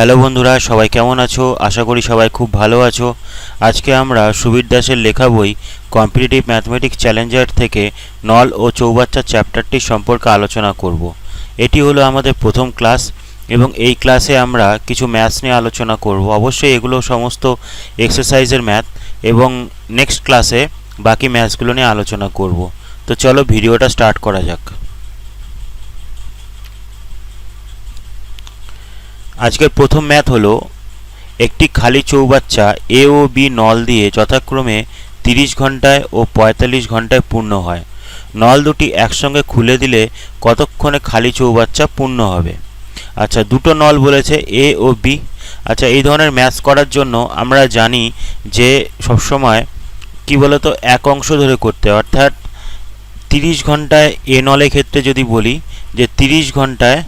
Hello বন্ধুরা, সবাই কেমন আছো? আশা করি সবাই খুব ভালো আছো। আজকে আমরা সুবীর দাসের লেখা বই কম্পিটিটিভ ম্যাথমেটিক্স চ্যালেঞ্জার থেকে নল ও চৌবাচ্চা চ্যাপ্টারটি সম্পর্কে আলোচনা করব। এটি হলো আমাদের প্রথম ক্লাস এবং এই ক্লাসে আমরা কিছু ম্যাথস নিয়ে আলোচনা করব। অবশ্যই এগুলো সমস্ত এক্সারসাইজের ম্যাথ এবং নেক্সট ক্লাসে বাকি ম্যাথসগুলো নিয়ে আলোচনা করব। তো চলো ভিডিওটা স্টার্ট করা যাক। আজকের প্রথম ম্যাথ হলো একটি খালি চৌবাচ্চা এ ও বি নল দিয়ে যথাক্রমে তিরিশ ঘন্টায় ও পঁয়তাল্লিশ ঘন্টায় পূর্ণ হয়। নল দুটি একসঙ্গে খুলে দিলে কতক্ষণে খালি চৌবাচ্চা পূর্ণ হবে? আচ্ছা দুটো নল বলেছে এ ও বি আচ্ছা এই ধরনের ম্যাথস করার জন্য আমরা জানি যে সবসময় কি বলতো, এক অংশ ধরে করতে। অর্থাৎ তিরিশ ঘন্টায় এ নলের ক্ষেত্রে যদি বলি যে তিরিশ ঘন্টায়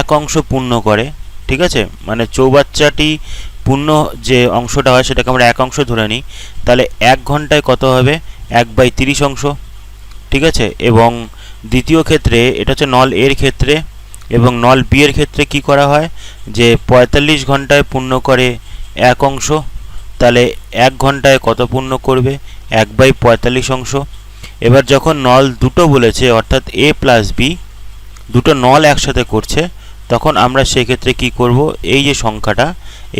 এক অংশ পূর্ণ করে ঠিক আছে? মানে চৌবাচ্চাটি পূর্ণ যে অংশটা হয় সেটাকে আমরা এক অংশ ধরে নিই। তাহলে এক ঘন্টায় কত হবে? এক বাই তিরিশ অংশ। ঠিক আছে? এবং দ্বিতীয় ক্ষেত্রে, এটা হচ্ছে নল এর ক্ষেত্রে এবং নল বি এর ক্ষেত্রে কি করা হয়? যে পঁয়তাল্লিশ ঘন্টায় পূর্ণ করে এক অংশ। তাহলে এক ঘন্টায় কত পূর্ণ করবে? এক বাই পঁয়তাল্লিশ অংশ। এবার যখন নল দুটো বলেছে, অর্থাৎ এ প্লাস বি, দুটো নল একসাথে করছে তখন আমরা সেক্ষেত্রে কি করব? এই যে সংখ্যাটা,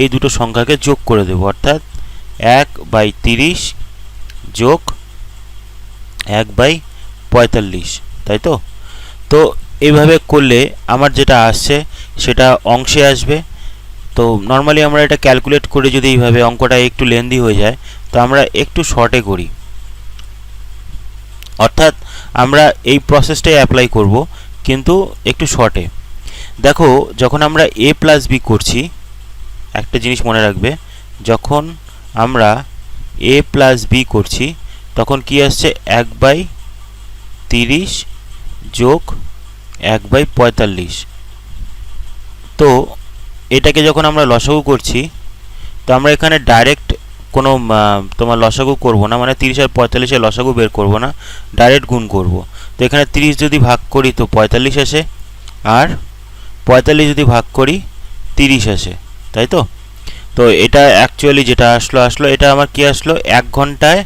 এই দুটো সংখ্যাকে যোগ করে দেব। অর্থাৎ এক বাই তিরিশ যোগ এক বাই পঁয়তাল্লিশ, তাই তো? তো এইভাবে করলে আমার যেটা আসছে, সেটা অংশে আসবে। তো নর্মালি আমরা এটা ক্যালকুলেট করে যদি এইভাবে অঙ্কটা একটু লেন্দি হয়ে যায়, তো আমরা একটু শর্টে করি। অর্থাৎ আমরা এই প্রসেসটাই অ্যাপ্লাই করব, কিন্তু একটু শর্টে দেখো, যখন আমরা এ প্লাস বি করছি, একটা জিনিস মনে রাখবে, যখন আমরা এ প্লাস বি করছি, তখন কি আসছে? এক বাই তিরিশ যোগ এক বাই পঁয়তাল্লিশ। তো, এটাকে যখন আমরা লসাগু করছি, তো আমরা এখানে ডাইরেক্ট কোনো তোমার লসাগু করব না মানে তিরিশ আর পঁয়তাল্লিশের লসাগু বের করব না ডাইরেক্ট গুণ করব। তো এখানে তিরিশ যদি ভাগ করি, তো পঁয়তাল্লিশ আসে, আর পঁয়তাল্লিশ যদি ভাগ করি, তিরিশ আসে, তাই তো? তো এটা অ্যাকচুয়ালি যেটা আসলো আসলো, এটা আমার কি আসলো? এক ঘন্টায়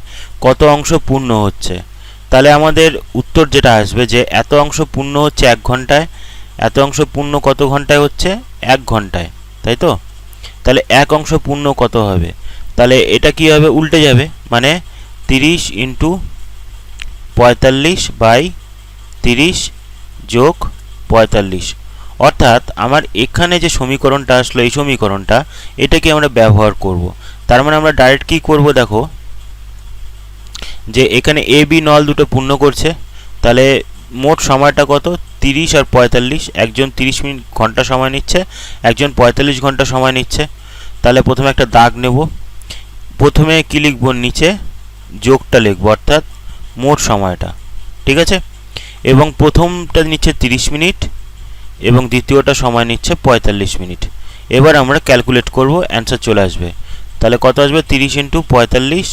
কত অংশ পূর্ণ হচ্ছে? তাহলে আমাদের উত্তর যেটা আসবে যে এত অংশ পূর্ণ হচ্ছে এক ঘন্টায়, এত অংশ পূর্ণ কত ঘন্টায় হচ্ছে? এক ঘন্টায়, তাই তো? তাহলে এক অংশ পূর্ণ কত হবে? তাহলে এটা কি হবে? উল্টে যাবে মানে তিরিশ ইন্টু পঁয়তাল্লিশ বাই তিরিশ যোগ পঁয়তাল্লিশ। অর্থাৎ আমার এখানে যে সমীকরণটা আসলো, এই সমীকরণটা, এটাকে আমরা ব্যবহার করব। তার মানে আমরা ডাইরেক্ট কি করব দেখো? যে এখানে এ বি নল দুটো পূর্ণ করছে, তাহলে মোট সময়টা কত? তিরিশ আর পঁয়তাল্লিশ, একজন তিরিশ মিনিট ঘণ্টা সময় নিচ্ছে, একজন পঁয়তাল্লিশ ঘণ্টা সময় নিচ্ছে। তাহলে প্রথমে একটা দাগ নেব। প্রথমে কি লিখব? নিচে যোগটা লিখব, অর্থাৎ মোট সময়টা, ঠিক আছে? এবং প্রথমটা নিচ্ছে তিরিশ মিনিট এবং দ্বিতীয়টা সময় নিচ্ছে পঁয়তাল্লিশ মিনিট। এবার আমরা ক্যালকুলেট করব অ্যান্সার চলে আসবে। তাহলে কত আসবে? তিরিশ ইন্টু পঁয়তাল্লিশ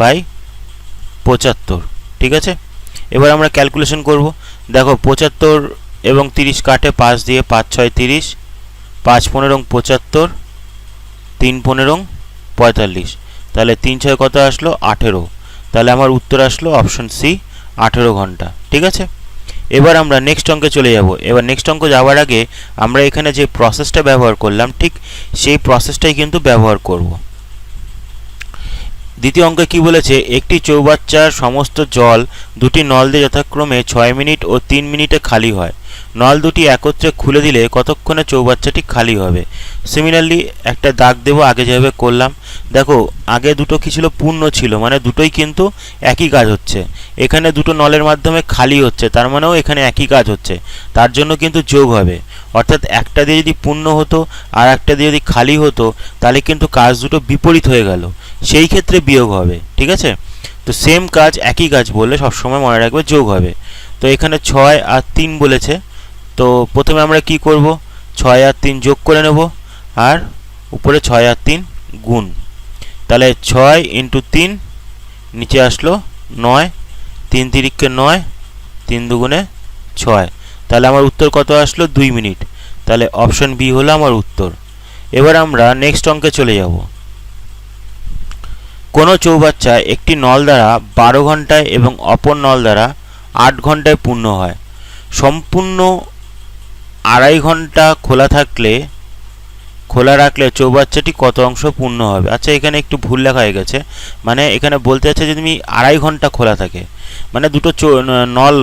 বাই পঁচাত্তর, ঠিক আছে? এবার আমরা ক্যালকুলেশন করব। দেখো, পঁচাত্তর এবং তিরিশ কাটে পাঁচ দিয়ে পাঁচ ছয় তিরিশ, পাঁচ পনেরো পঁচাত্তর, তিন পনেরো পঁয়তাল্লিশ। তাহলে তিন ছয় কত আসলো? আঠেরো। তাহলে আমার উত্তর আসলো অপশন সি আঠেরো ঘণ্টা, ঠিক আছে? এবার আমরা নেক্সট অঙ্কে চলে যাব। এবার নেক্সট অঙ্ক যাওয়ার আগে আমরা এখানে যে প্রসেসটা ব্যবহার করলাম, ঠিক সেই প্রসেসটাই কিন্তু ব্যবহার করব। দ্বিতীয় অঙ্কে কি বলেছে? একটি চৌবাচ্চার সমস্ত জল দুটি নল দিয়ে যথাক্রমে ছয় মিনিট ও তিন মিনিটে খালি হয়। নল দুটি একত্রে খুলে দিলে কতক্ষণে চৌবাচ্চাটি খালি হবে? সিমিলারলি একটা দাগ দেবো, আগে যেভাবে করলাম। দেখো, আগে দুটো কি ছিল? পূর্ণ ছিল মানে দুটোই কিন্তু একই কাজ হচ্ছে। এখানে দুটো নলের মাধ্যমে খালি হচ্ছে, তার মানেও এখানে একই কাজ হচ্ছে। তার জন্য কিন্তু যোগ হবে। অর্থাৎ একটা দিয়ে যদি পূর্ণ হতো, আর একটা দিয়ে যদি খালি হতো, তাহলে কিন্তু কাজ দুটো বিপরীত হয়ে গেল। সেই ক্ষেত্রে বিয়োগ হবে, ঠিক আছে? তো সেম কাজ, একই কাজ বললে সবসময় মনে রাখবে যোগ হবে। তো এখানে ছয় আর তিন বলেছে। তো প্রথমে আমরা কি করব? ছয় আর তিন যোগ করে নেব, আর উপরে ছয় আর তিন গুণ। তাহলে ছয় ইন্টু তিন, নিচে আসলো নয়, তিন তিরিককে নয়, তিন দুগুণে ছয়। তাহলে আমার উত্তর কত আসলো? দুই মিনিট। তাহলে অপশন বি হলো আমার উত্তর। এবার আমরা নেক্সট অঙ্কে চলে যাব। কোনো চৌবাচ্চা একটি নল দ্বারা বারো ঘন্টায় এবং অপর নল দ্বারা আট ঘন্টায় পূর্ণ হয়। সম্পূর্ণ আড়াই ঘণ্টা খোলা থাকলে, খোলা রাখলে চৌবাচ্চাটি কত অংশ পূর্ণ হবে? আচ্ছা এখানে একটু ভুল লেখা হয়ে গেছে। মানে এখানে বলতে চাচ্ছে যে তুমি আড়াই ঘণ্টা খোলা থাকে। মানে দুটো নল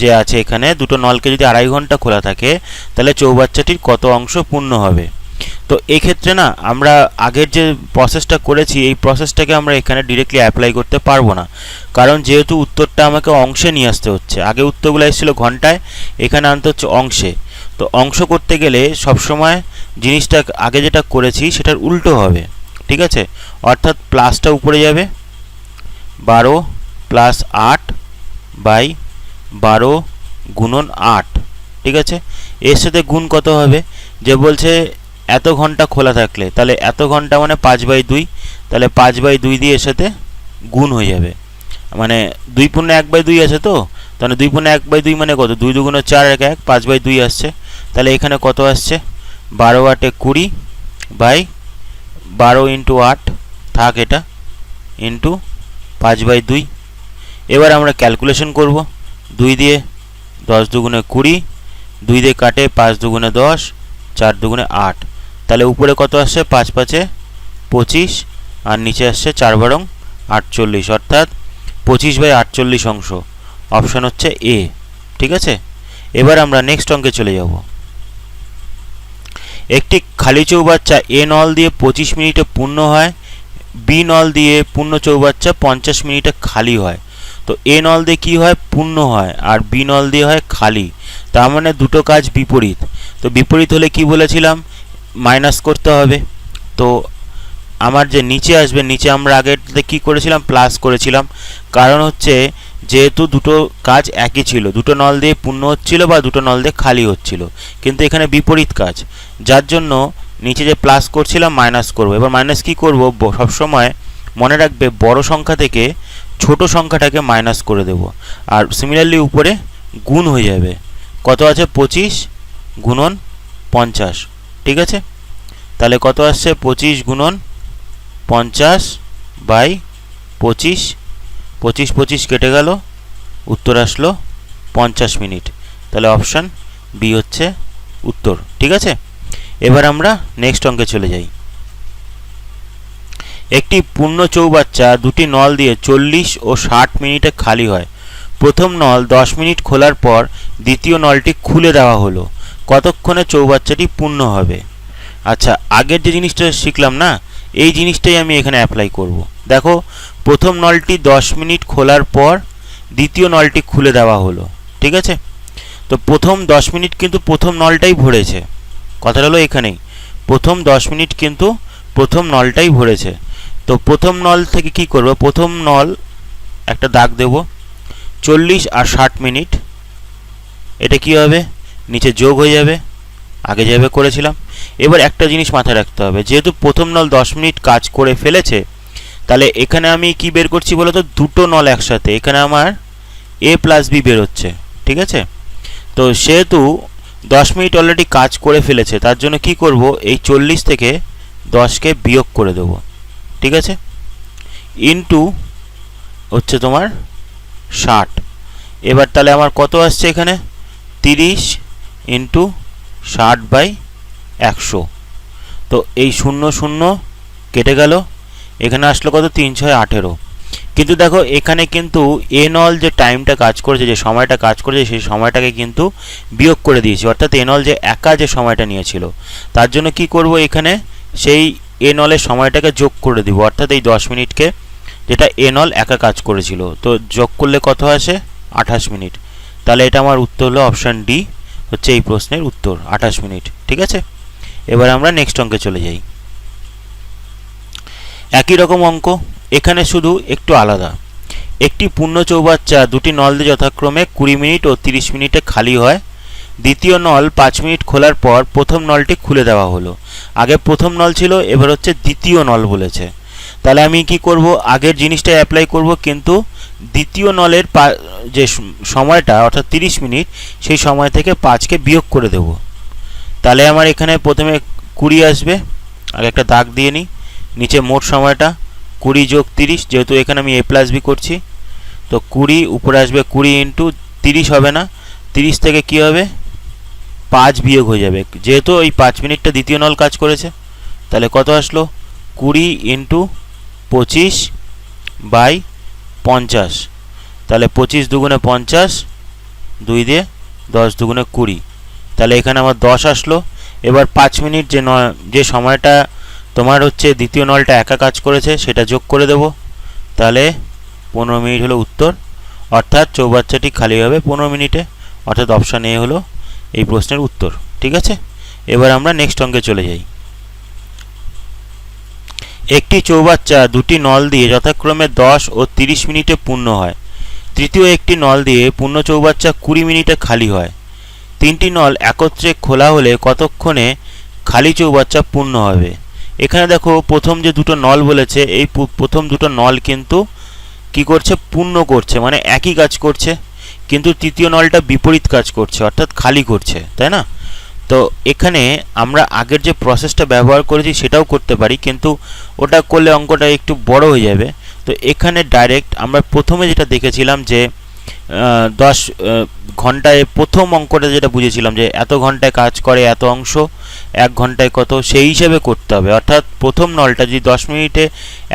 যে আছে এখানে, দুটো নলকে যদি আড়াই ঘণ্টা খোলা থাকে, তাহলে চৌবাচ্চাটির কত অংশ পূর্ণ হবে? তো এই ক্ষেত্রে না, আমরা আগের যে প্রসেসটা করেছি, এই প্রসেসটাকে আমরা এখানে ডিরেক্টলি অ্যাপ্লাই করতে পারব না। কারণ যেহেতু উত্তরটা আমাকে অংশে নিয়ে আসতে হচ্ছে। আগে উত্তরগুলো এসেছিল ঘন্টায়, এখানে আনতে হচ্ছে অংশে। তো অংশ করতে গেলে সবসময় জিনিসটা আগে যেটা করেছি, সেটার উল্টো হবে। ঠিক আছে? অর্থাৎ প্লাসটা উপরে যাবে, বারো প্লাস আট বাই বারো গুণন আট। ঠিক আছে? এর সাথে গুণ কত হবে? যে বলছে এত ঘণ্টা খোলা থাকলে, তাহলে এত ঘণ্টা মানে পাঁচ বাই দুই, তাহলে পাঁচ বাই দুই দিয়ে এর গুণ হয়ে যাবে। মানে দুই পূর্ণ এক বাই দুই আছে তো? তাহলে দুই পূর্ণ এক বাই দুই মানে কত? দুই দুগুণ চার এক এক, পাঁচ বাই দুই আসছে। তাহলে এখানে কত আসছে? বারো আটে কুড়ি বাই বারো ইন্টু আট, থাক এটা, ইন্টু পাঁচ বাই দুই। এবার আমরা ক্যালকুলেশন করব। দুই দিয়ে দশ দুগুণে কুড়ি, দুই দিয়ে কাটে পাঁচ দুগুণে দশ, চার দুগুণে আট। তাহলে উপরে কত আসছে? পাঁচ পাঁচে পঁচিশ, আর নিচে আসছে চার বারং আটচল্লিশ। অর্থাৎ পঁচিশ বাই আটচল্লিশ অংশ। অপশান হচ্ছে এ। ঠিক আছে? এবার আমরা নেক্সট অঙ্কে চলে যাব। একটি খালি চৌবাচ্চা এ নল দিয়ে পঁচিশ মিনিটে পূর্ণ হয়, বি নল দিয়ে পূর্ণ চৌবাচ্চা পঞ্চাশ মিনিটে খালি হয়। তো এ নল দিয়ে কী হয়? পূর্ণ হয়, আর বি নল দিয়ে হয় খালি। তার মানে দুটো কাজ বিপরীত। তো বিপরীত হলে কি বলেছিলাম? মাইনাস করতে হবে। তো আমার যে নিচে আসবে, নিচে আমরা আগেরটাতে কী করেছিলাম প্লাস করেছিলাম। কারণ হচ্ছে যেহেতু দুটো কাজ একই ছিল, দুটো নল দিয়ে পূর্ণ হচ্ছিল বা দুটো নল দিয়ে খালি হচ্ছিল। কিন্তু এখানে বিপরীত কাজ, যার জন্য নিচে যে প্লাস করছিলাম মাইনাস করব। এবার মাইনাস কি করব? সবসময় মনে রাখবে বড় সংখ্যা থেকে ছোট সংখ্যাটাকে মাইনাস করে দেব। আর সিমিলারলি উপরে গুণ হয়ে যাবে। কত আছে? পঁচিশ, গুণন পঞ্চাশ। ঠিক আছে? তাহলে কত আসছে? পঁচিশ গুণন পঞ্চাশ বাই পঁচিশ। পঁচিশ পঁচিশ কেটে গেল। উত্তর আসলো পঞ্চাশ মিনিট। তাহলে অপশান বি হচ্ছে উত্তর। ঠিক আছে? এবার আমরা নেক্সট অঙ্কে চলে যাই। একটি পূর্ণ চৌবাচ্চা দুটি নল দিয়ে চল্লিশ ও ষাট মিনিটে খালি হয়। প্রথম নল দশ মিনিট খোলার পর দ্বিতীয় নলটি খুলে দেওয়া হলো। কতক্ষণে চৌবাচ্চাটি পূর্ণ হবে? আচ্ছা আগের যে জিনিসটা শিখলাম না, এই জিনিসটাই আমি এখানে অ্যাপ্লাই করব। দেখো, প্রথম নলটি দশ মিনিট খোলার পর দ্বিতীয় নলটি খুলে দেওয়া হলো, ঠিক আছে? তো প্রথম দশ মিনিট কিন্তু প্রথম নলটাই ভরেছে। কথাটা হলো এখানেই। প্রথম দশ মিনিট কিন্তু প্রথম নলটাই ভরেছে। তো প্রথম নল থেকে কি করব? প্রথম নল একটা দাগ দেব, চল্লিশ আর ষাট মিনিট। এটা কি হবে? নিচে যোগ হয়ে যাবে, আগে যেভাবে করেছিলাম। এবার একটা জিনিস মাথায় রাখতে হবে, যেহেতু প্রথম নল দশ মিনিট কাজ করে ফেলেছে, তাহলে এখানে আমি কি বের করছি বলো তো দুটো নল একসাথে, এখানে আমার এ প্লাস বি বেরোচ্ছে, ঠিক আছে? তো সেহেতু দশ মিনিট অলরেডি কাজ করে ফেলেছে, তার জন্য কি করব? এই চল্লিশ থেকে দশকে বিয়োগ করে দেবো, ঠিক আছে? ইন্টু হচ্ছে তোমার ষাট। এবার তাহলে আমার কত আসছে এখানে? তিরিশ ইন্টু ষাট বাই একশো। তো এই শূন্য শূন্য কেটে গেল। এখানে আসলো কত? তিন ছয় আঠেরো। কিন্তু দেখো, এখানে কিন্তু এন অল যে টাইমটা কাজ করেছে, যে সময়টা কাজ করেছে, সেই সময়টাকে কিন্তু বিয়োগ করে দিয়েছি। অর্থাৎ এন অল যে একা যে সময়টা নিয়েছিল, তার জন্য কি করব এখানে? সেই এন অলের সময়টাকে যোগ করে দিব। অর্থাৎ এই দশ মিনিটকে যেটা এন অল একা কাজ করেছিল। তো যোগ করলে কত আসে? আঠাশ মিনিট। তাহলে এটা আমার উত্তর হলো অপশান ডি হচ্ছে এই প্রশ্নের উত্তর, আঠাশ মিনিট, ঠিক আছে? এবার আমরা নেক্সট অঙ্কে চলে যাই। একই রকম অঙ্ক, এখানে শুধু একটু আলাদা। একটি পূর্ণ চৌবাচ্চা দুটি নল দিয়ে যথাক্রমে কুড়ি মিনিট ও তিরিশ মিনিটে খালি হয়। দ্বিতীয় নল পাঁচ মিনিট খোলার পর প্রথম নলটি খুলে দেওয়া হলো। আগে প্রথম নল ছিল, এবার হচ্ছে দ্বিতীয় নল বলেছে। তাহলে আমি কি করব? আগের জিনিসটা অ্যাপ্লাই করব, কিন্তু দ্বিতীয় নলের যে সময়টা, অর্থাৎ তিরিশ মিনিট, সেই সময় থেকে পাঁচকে বিয়োগ করে দেব। তাহলে আমার এখানে প্রথমে কুড়ি আসবে, আগে একটা দাগ দিয়ে নিই। নিচে মোট সময়টা, কুড়ি যোগ তিরিশ, যেহেতু এখানে আমি এ প্লাস বি করছি। তো কুড়ি, উপরে আসবে কুড়ি ইন্টু তিরিশ হবে না। তিরিশ থেকে কি হবে? পাঁচ বিয়োগ হয়ে যাবে। যেহেতু এই পাঁচ মিনিটটা দ্বিতীয় নল কাজ করেছে, তাহলে কত আসলো? কুড়ি ইন্টু পঁচিশ বাই পঞ্চাশ। তাহলে পঁচিশ দুগুণে পঞ্চাশ, দুই দিয়ে দশ দুগুণে কুড়ি। তাহলে এখানে আমার দশ আসলো। এবার পাঁচ মিনিট যে ন যে সময়টা তোমার হচ্ছে দ্বিতীয় নলটা একা কাজ করেছে, সেটা যোগ করে দেব। তাহলে পনেরো মিনিট হলো উত্তর। অর্থাৎ চৌবাচ্চাটি খালি হবে পনেরো মিনিটে। অর্থাৎ অপশান এ হলো এই প্রশ্নের উত্তর। ঠিক আছে? এবার আমরা নেক্সট অঙ্কে চলে যাই। একটি চৌবাচ্চা দুটি নল দিয়ে যথাক্রমে দশ ও তিরিশ মিনিটে পূর্ণ হয়। তৃতীয় একটি নল দিয়ে পূর্ণ চৌবাচ্চা কুড়ি মিনিটে খালি হয়। তিনটি নল একত্রে খোলা হলে কতক্ষণে খালি চৌবাচ্চা পূর্ণ হবে? এখানে দেখো প্রথম যে দুটো নল বলেছে, এই প্রথম দুটো নল কিন্তু কি করছে? পূর্ণ করছে মানে একই কাজ করছে, কিন্তু তৃতীয় নলটা বিপরীত কাজ করছে, অর্থাৎ খালি করছে, তাই না? তো এখানে আমরা আগের যে প্রসেসটা ব্যবহার করেছি সেটাও করতে পারি, কিন্তু ওটা করলে অঙ্কটা একটু বড় হয়ে যাবে। তো এখানে ডাইরেক্ট আমরা প্রথমে যেটা দেখেছিলাম যে দশ ঘন্টায় প্রথম অঙ্কটা যেটা বুঝেছিলাম যে এত ঘন্টায় কাজ করে এত অংশ, এক ঘন্টায় কত, সেই হিসাবে করতে হবে। অর্থাৎ প্রথম নলটা যদি দশ মিনিটে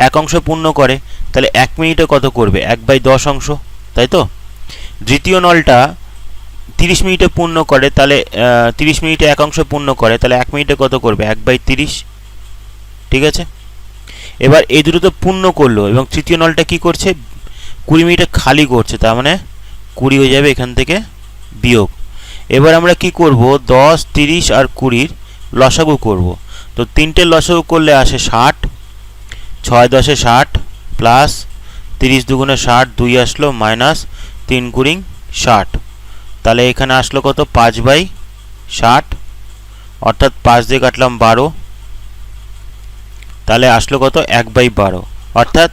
এক অংশ পূর্ণ করে, তাহলে এক মিনিটে কত করবে? এক বাই দশ অংশ, তাই তো? দ্বিতীয় নলটা তিরিশ মিনিটে পূর্ণ করে, তাহলে তিরিশ মিনিটে এক অংশ পূর্ণ করে, তাহলে এক মিনিটে কত করবে? এক বাই তিরিশ। ঠিক আছে? এবার এই দুটো তো পূর্ণ করল, এবং তৃতীয় নলটা কি করছে? কুড়ি মিনিটে খালি করছে, তার মানে কুড়ি হয়ে যাবে এখান থেকে বিয়োগ। এবার আমরা কি করব? দশ, তিরিশ আর কুড়ির লসাগু করব। তো তিনটে লসাগু করলে আসে ষাট, ছয় দশে ষাট প্লাস তিরিশ দুগুণে ষাট, দুই আসলো মাইনাস তিন কুড়ি ষাট। তাহলে এখানে আসলো কত? পাঁচ বাই ষাট। অর্থাৎ পাঁচ দিয়ে কাটলাম বারো। তাহলে আসলো কত? এক বাই বারো। অর্থাৎ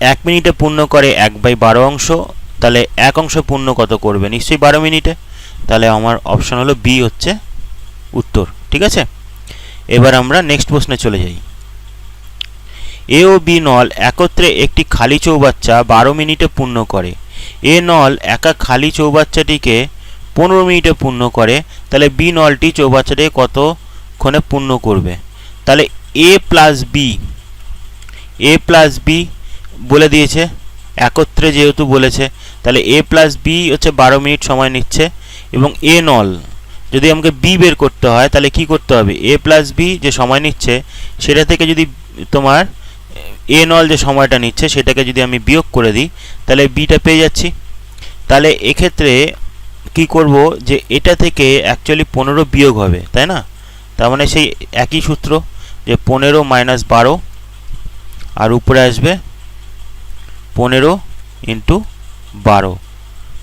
এক মিনিটে পূর্ণ করে এক বাই বারো অংশ। তাহলে এক অংশ পূর্ণ কত করবে? নিশ্চয়ই বারো মিনিটে। তাহলে আমার অপশান হলো বি হচ্ছে উত্তর। ঠিক আছে? এবার আমরা নেক্সট প্রশ্নে চলে যাই। এ ও বি নল একত্রে একটি খালি চৌবাচ্চা বারো মিনিটে পূর্ণ করে। এ নল একা খালি চৌবাচ্চাটিকে পনেরো মিনিটে পূর্ণ করে, তাহলে বি নলটি চৌবাচ্চাটিকে কতক্ষণে পূর্ণ করবে? তাহলে A plus B, A plus B বলে দিয়েছে, একত্রে যেহেতু বলেছে, তাহলে এ প্লাস বি হচ্ছে বারো মিনিট সময় নিচ্ছে, এবং এ নল যদি আমাকে বি বের করতে হয়, তাহলে কি করতে হবে? এ প্লাস বি যে সময় নিচ্ছে, সেটা থেকে যদি তোমার এ নল যে সময়টা নিচ্ছে সেটাকে যদি আমি বিয়োগ করে দিই, তাহলে বিটা পেয়ে যাচ্ছি। তাহলে এক্ষেত্রে কি করব যে এটা থেকে অ্যাকচুয়ালি পনেরো বিয়োগ হবে, তাই না? তার মানে সেই একই সূত্র যে পনেরো মাইনাস বারো, আর উপরে আসবে পনেরো ইন্টু বারো।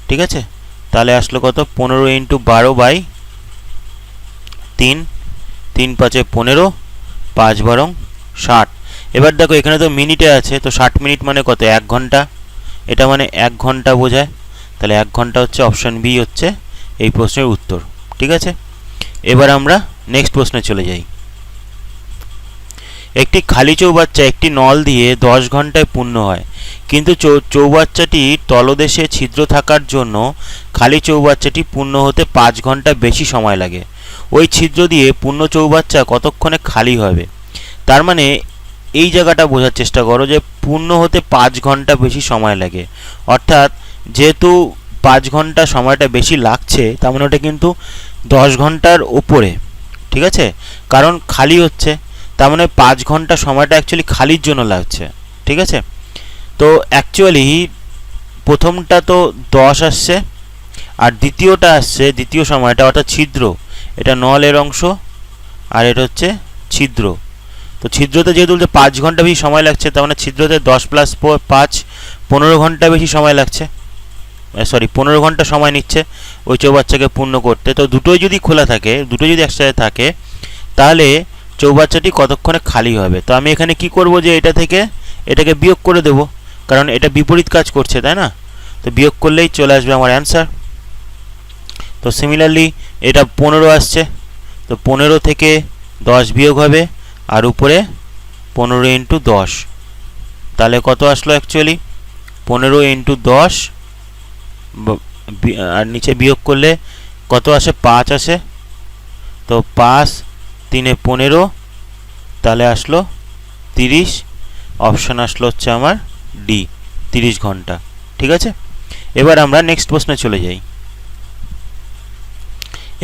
ঠিক আছে? তাহলে আসলো কত? পনেরো ইন্টু বারো বাই তিন। তিন পাঁচে পনেরো, পাঁচ বারং ষাট। এবার দেখো, এখানে তো মিনিটে আছে, তো ষাট মিনিট মানে কত? এক ঘণ্টা? এটা মানে এক ঘণ্টা বোঝায়। তাহলে এক ঘণ্টা হচ্ছে অপশন বি হচ্ছে এই প্রশ্নের উত্তর, ঠিক আছে? এবার আমরা নেক্সট প্রশ্নে চলে যাই। একটি খালি চৌবাচ্চা একটি নল দিয়ে দশ ঘন্টায় পূর্ণ হয়। কিন্তু চৌ- চৌবাচ্চাটির তলদেশে ছিদ্র থাকার জন্য খালি চৌবাচ্চাটি পূর্ণ হতে পাঁচ ঘণ্টা বেশি সময় লাগে। ওই ছিদ্র দিয়ে পূর্ণ চৌবাচ্চা কতক্ষণে খালি হবে? তার মানে এই জায়গাটা বোঝার চেষ্টা করো যে পূর্ণ হতে পাঁচ ঘণ্টা বেশি সময় লাগে। অর্থাৎ যেহেতু পাঁচ ঘণ্টা সময়টা বেশি লাগছে, তার মানে ওটা কিন্তু দশ ঘণ্টার ওপরে, ঠিক আছে? কারণ খালি হচ্ছে, তার মানে পাঁচ ঘণ্টা সময়টা অ্যাকচুয়ালি খালির জন্য লাগছে, ঠিক আছে? তো অ্যাকচুয়ালি প্রথমটা তো দশ আসছে, আর দ্বিতীয়টা আসছে, দ্বিতীয় সময়টা, অর্থাৎ ছিদ্র। এটা নলের অংশ, আর এটা হচ্ছে ছিদ্র। তো ছিদ্রতে যেহেতু বলছে পাঁচ ঘণ্টা বেশি সময় লাগছে, তার মানে ছিদ্রতে দশ প্লাস পাঁচ, পনেরো ঘণ্টা বেশি সময় লাগছে। সরি পনেরো ঘণ্টা সময় নিচ্ছে ওই চৌবাচ্চাকে পূর্ণ করতে। তো দুটোই যদি খোলা থাকে দুটো যদি একসাথে থাকে, তাহলে চৌবাচ্চাটি কতক্ষণে খালি হবে? তো আমি এখানে কি করব যে এটা থেকে এটাকে বিয়োগ করে দেব, কারণ এটা বিপরীত কাজ করছে, তাই না? তো বিয়োগ করলেই চলে আসবে আমার অ্যান্সার তো সিমিলারলি এটা পনেরো আসছে, তো পনেরো থেকে দশ বিয়োগ হবে আর উপরে পনেরো ইন্টু দশ। তাহলে কত আসলো অ্যাকচুয়ালি পনেরো ইন্টু দশ আর নিচে বিয়োগ করলে কত আসে? পাঁচ আসে। তো পাঁচ তিনে পনেরো, তাহলে আসলো তিরিশ। অপশান আসলো হচ্ছে আমার ডি তিরিশ ঘণ্টা। ঠিক আছে? এবার আমরা নেক্সট প্রশ্নে চলে যাই।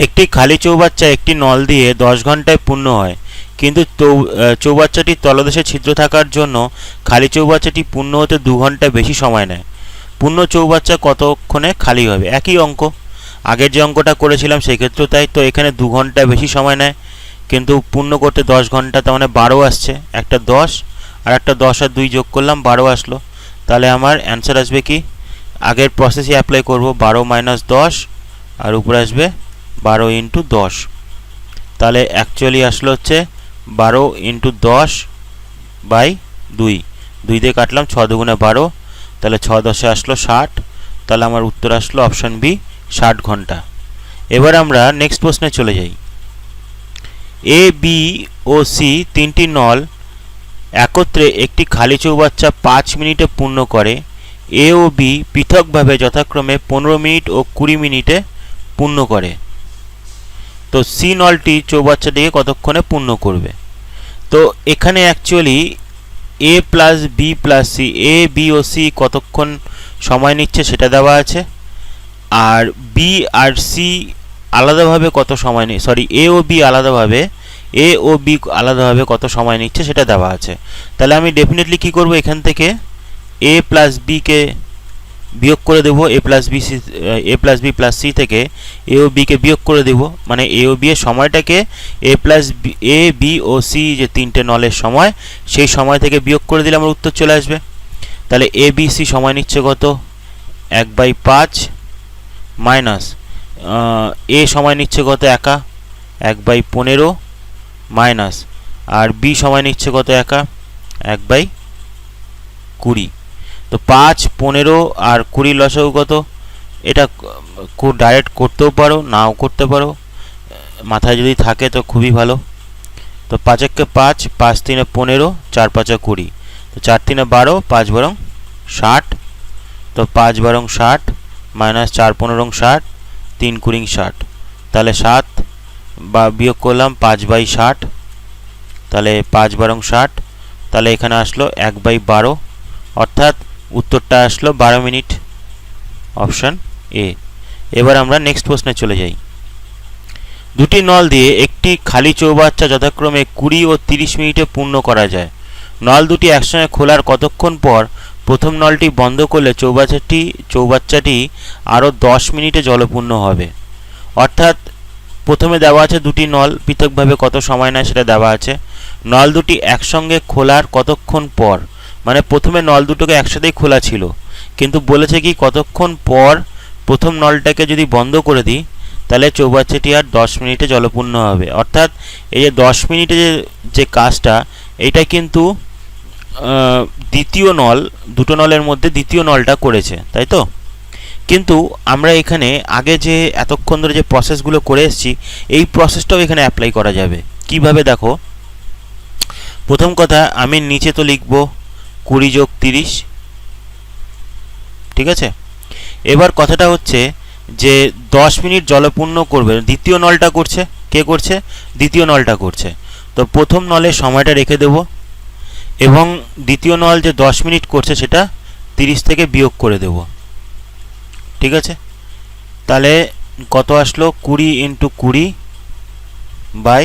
একটি খালি চৌবাচ্চা একটি নল দিয়ে দশ ঘন্টায় পূর্ণ হয়। কিন্তু চৌবাচ্চাটির তলদেশে ছিদ্র থাকার জন্য খালি চৌবাচ্চাটি পূর্ণ হতে দু ঘণ্টা বেশি সময় নেয়। পূর্ণ চৌবাচ্চা কতক্ষণে খালি হবে? একই অঙ্ক। আগের যে অঙ্কটা করেছিলাম সেক্ষেত্রেও তাই তো এখানে দু ঘণ্টা বেশি সময় নেয়। কিন্তু পূর্ণ করতে দশ ঘণ্টা তার মানে বারো আসছে। একটা দশ আর একটা দশ আর দুই যোগ করলাম, বারো আসলো। তাহলে আমার অ্যান্সার আসবে কি? আগের প্রসেসই অ্যাপ্লাই করব বারো মাইনাস দশ আর উপরে আসবে বারো ইন্টু দশ। তাহলে অ্যাকচুয়ালি আসলো হচ্ছে বারো ইন্টু দশ বাই দুই। দুই দিয়ে কাটলাম, ছ দুগুণে বারো। তাহলে ছ দশে আসলো ষাট। তাহলে আমার উত্তর আসলো অপশান বি, ষাট ঘণ্টা। এবার আমরা নেক্সট প্রশ্নে চলে যাই। এ বি ও সি তিনটি নল একত্রে একটি খালি চৌবাচ্চা পাঁচ মিনিটে পূর্ণ করে। এ ও বি পৃথকভাবে যথাক্রমে পনেরো মিনিট ও কুড়ি মিনিটে পূর্ণ করে। তো সি নলটি চৌবাচ্চাটিকে কতক্ষণে পূর্ণ করবে? তো এখানে actually A plus B plus C A B O C কতক্ষণ সময় নিচ্ছে সেটা দেওয়া আছে। আর বি আর সি আলাদাভাবে কত সময় নেই সরি এ ও বি আলাদাভাবে এ ও বি আলাদাভাবে কত সময় নিচ্ছে সেটা দেওয়া আছে। তাহলে আমি ডেফিনেটলি কি করব এখান থেকে? এ প্লাস বিকে বিয়োগ করে দেবো A plus B C A plus B plus C থেকে এ ও বিকে বিয়োগ করে দেবো। মানে এ ও বি এর সময়টাকে এ প্লাস এ বি ও সি যে তিনটে নলের সময়, সেই সময় থেকে বিয়োগ করে দিলে আমার উত্তর চলে আসবে। তাহলে এ বি সি সময় নিচ্ছে কত? এক বাই পাঁচ মাইনাস এ সময় নিচ্ছে কত একা? এক বাই পনেরো মাইনাস, আর বি সময় নিচ্ছে কত একা? এক বাই কুড়ি। তো পাঁচ, পনেরো আর কুড়ি লসাগু কত? এটা ডাইরেক্ট করতেও পারো, নাও করতে পারো। মাথায় যদি থাকে তো খুবই ভালো। তো পাঁচেককে পাঁচ পাঁচ তিনে পনেরো, চার পাঁচে কুড়ি। তো চার তিনে বারো, পাঁচ বারং ষাট। তো পাঁচ বারং ষাট, মাইনাস চার পনেরো ষাট, তিন কুড়িং ষাট। তাহলে সাত বা বিয়োগ করলাম পাঁচ বাই ষাট। তাহলে পাঁচ বারং ষাট। তাহলে এখানে আসলো এক বাই বারো। অর্থাৎ উত্তরটা আসলো বারো মিনিট অপশান এ। এবার আমরা নেক্সট প্রশ্নে চলে যাই। দুটি নল দিয়ে একটি খালি চৌবাচ্চা যথাক্রমে কুড়ি ও তিরিশ মিনিটে পূর্ণ করা যায়। নল দুটি একসঙ্গে খোলার কতক্ষণ পর প্রথম নলটি বন্ধ করলে চৌবাচ্চাটি চৌবাচ্চাটি আরও দশ মিনিটে জলপূর্ণ হবে? অর্থাৎ প্রথমে দেওয়া আছে দুটি নল, পৃথকভাবে কত সময় নেয় সেটা দেওয়া আছে। নল দুটি একসঙ্গে খোলার কতক্ষণ পর মানে প্রথমে নল দুটোকে একসাথেই খোলা ছিল। কিন্তু বলেছে কি, কতক্ষণ পর প্রথম নলটাকে যদি বন্ধ করে দিই, তাহলে চৌবাচ্চাটি আর দশ মিনিটে জলপূর্ণ হবে। অর্থাৎ এই যে দশ মিনিটে যে যে কাজটা, এটা কিন্তু দ্বিতীয় নল, দুটো নলের মধ্যে দ্বিতীয় নলটা করেছে, তাই তো? কিন্তু আমরা এখানে আগে যে এতক্ষণ ধরে যে প্রসেসগুলো করে এসেছি, এই প্রসেসটাও এখানে অ্যাপ্লাই করা যাবে। কীভাবে দেখো? প্রথম কথা, আমি নিচে তো লিখব কুড়ি যোগ তিরিশ। ঠিক আছে? এবার কথাটা হচ্ছে যে দশ মিনিট জলপূর্ণ করবে। দ্বিতীয় নলটা করছে। কে করছে? দ্বিতীয় নলটা করছে। তো প্রথম নলের সময়টা রেখে দেব। এবং দ্বিতীয় নল যে দশ মিনিট করছে সেটা তিরিশ থেকে বিয়োগ করে দেব। ঠিক আছে? তাহলে কত আসলো? কুড়ি ইন্টু কুড়ি বাই,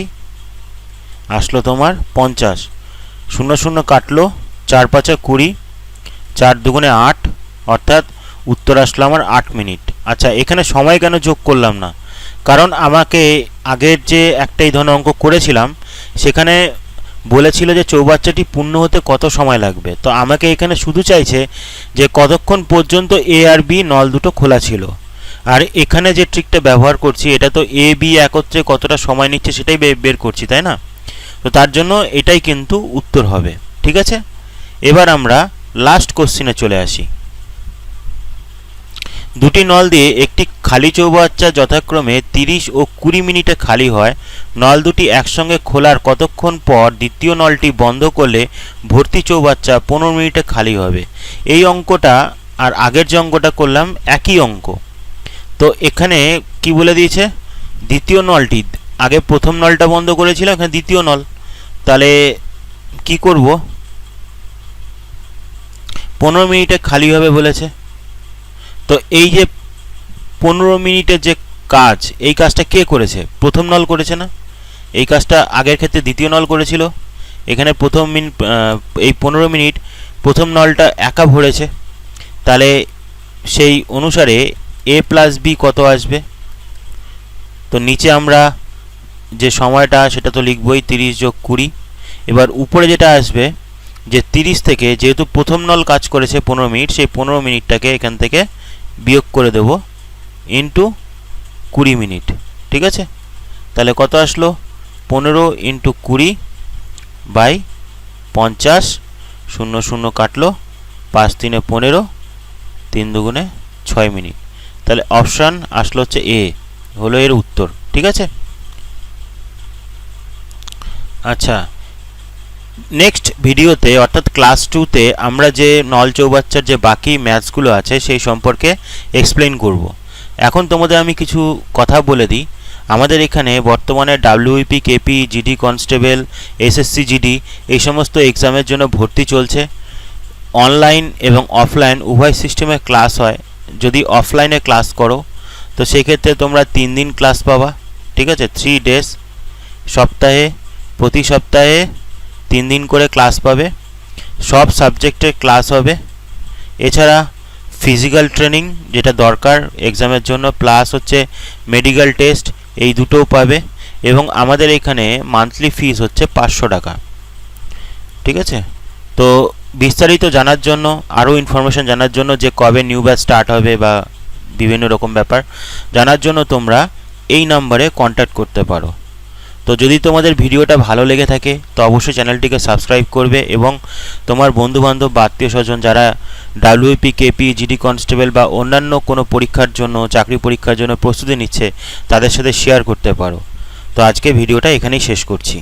আসলো তোমার পঞ্চাশ। শূন্য শূন্য কাটলো। চার পাঁচা কুড়ি, চার দুগুণে আট, অর্থাৎ উত্তর আসলো আমার আট মিনিট। আচ্ছা এখানে সময় কেন যোগ করলাম না? কারণ আমাকে আগের যে একটাই ধরনের অঙ্ক করেছিলাম, সেখানে বলেছিল যে চৌবাচ্চাটি পূর্ণ হতে কত সময় লাগবে। তো আমাকে এখানে শুধু চাইছে যে কতক্ষণ পর্যন্ত এ আর বি নল দুটো খোলা ছিল। আর এখানে যে ট্রিকটা ব্যবহার করছি, এটা তো এ, বি একত্রে কতটা সময় নিচ্ছে সেটাই বের করছি, তাই না? তো তার জন্য এটাই কিন্তু উত্তর হবে। ঠিক আছে? এবার আমরা লাস্ট কোশ্চিনে চলে আসি। দুটি নল দিয়ে একটি খালি চৌবাচ্চা যথাক্রমে তিরিশ ও কুড়ি মিনিটে খালি হয়। নল দুটি একসঙ্গে খোলার কতক্ষণ পর দ্বিতীয় নলটি বন্ধ করলে ভর্তি চৌবাচ্চা পনেরো মিনিটে খালি হবে? এই অঙ্কটা আর আগের যে অঙ্কটা করলাম একই অঙ্ক। তো এখানে কি বলে দিয়েছে? দ্বিতীয় নলটি, আগে প্রথম নলটা বন্ধ করেছিলাম, এখানে দ্বিতীয় নল। তাহলে কি করব? পনেরো মিনিটে খালি হবে বলেছে। তো এই যে পনেরো মিনিটের যে কাজ, এই কাজটা কে করেছে? প্রথম নল করেছে না? এই কাজটা আগের ক্ষেত্রে দ্বিতীয় নল করেছিল। এখানে প্রথম মিনিট এই পনেরো মিনিট প্রথম নলটা একা ভরেছে। তাহলে সেই অনুসারে এ প্লাস বি কত আসবে? তো নিচে আমরা যে সময়টা, সেটা তো লিখবই, তিরিশ যোগ কুড়ি। এবার উপরে যেটা আসবে যে তিরিশ থেকে যেহেতু প্রথম নল কাজ করেছে পনেরো মিনিট, সেই পনেরো মিনিটটাকে এখান থেকে বিয়োগ করে দেব ইন্টু কুড়ি মিনিট, ঠিক আছে? তাহলে কত আসলো? পনেরো ইন্টু কুড়ি বাই পঞ্চাশ, শূন্য শূন্য কাটলো, পাঁচ তিনে পনেরো, তিন দুগুণে ছয় মিনিট। তাহলে অপশান আসলো হচ্ছে এ, হলো এর উত্তর, ঠিক আছে? আচ্ছা নেক্সট ভিডিওতে অর্থাৎ ক্লাস টুতে আমরা যে নল চৌবাচ্চার যে বাকি ম্যাথসগুলো আছে, সেই সম্পর্কে এক্সপ্লেন করব। এখন তোমাদের আমি কিছু কথা বলে দিই। আমাদের এখানে বর্তমানে WP KP GD constable SSC GD এই সমস্ত এক্সামের জন্য ভর্তি চলছে। অনলাইন এবং অফলাইন উভয় সিস্টেমে ক্লাস হয়। যদি অফলাইনে ক্লাস করো, তো সেক্ষেত্রে তোমরা তিন দিন ক্লাস পাবা। ঠিক আছে? থ্রি ডেজ সপ্তাহে, প্রতি সপ্তাহে তিন দিন করে ক্লাস পাবে। সব সাবজেক্টের ক্লাস হবে। এছাড়া ফিজিক্যাল ট্রেনিং যেটা দরকার এক্সামের জন্য প্লাস হচ্ছে মেডিকেল টেস্ট এই দুটোও পাবে। এবং আমাদের এখানে মান্থলি ফিস হচ্ছে পাঁচশো টাকা। ঠিক আছে? তো বিস্তারিত জানার জন্য, আরও ইনফরমেশান জানার জন্য যে কবে নিউ ব্যাচ স্টার্ট হবে বা বিভিন্ন রকম ব্যাপার, জানার জন্য তোমরা এই নাম্বারে কন্ট্যাক্ট করতে পারো। তো যদি তোমাদের ভিডিওটা ভালো লেগে থাকে, তো অবশ্যই চ্যানেলটিকে সাবস্ক্রাইব করবে এবং তোমার বন্ধুবান্ধব বা আত্মীয় স্বজন যারা ডাব্লিউপি কেপি জিডি কনস্টেবল বা অন্যান্য কোনো পরীক্ষার জন্য, চাকরি পরীক্ষার জন্য প্রস্তুতি নিচ্ছে, তাদের সাথে শেয়ার করতে পারো। তো আজকে ভিডিওটা এখানেই শেষ করছি।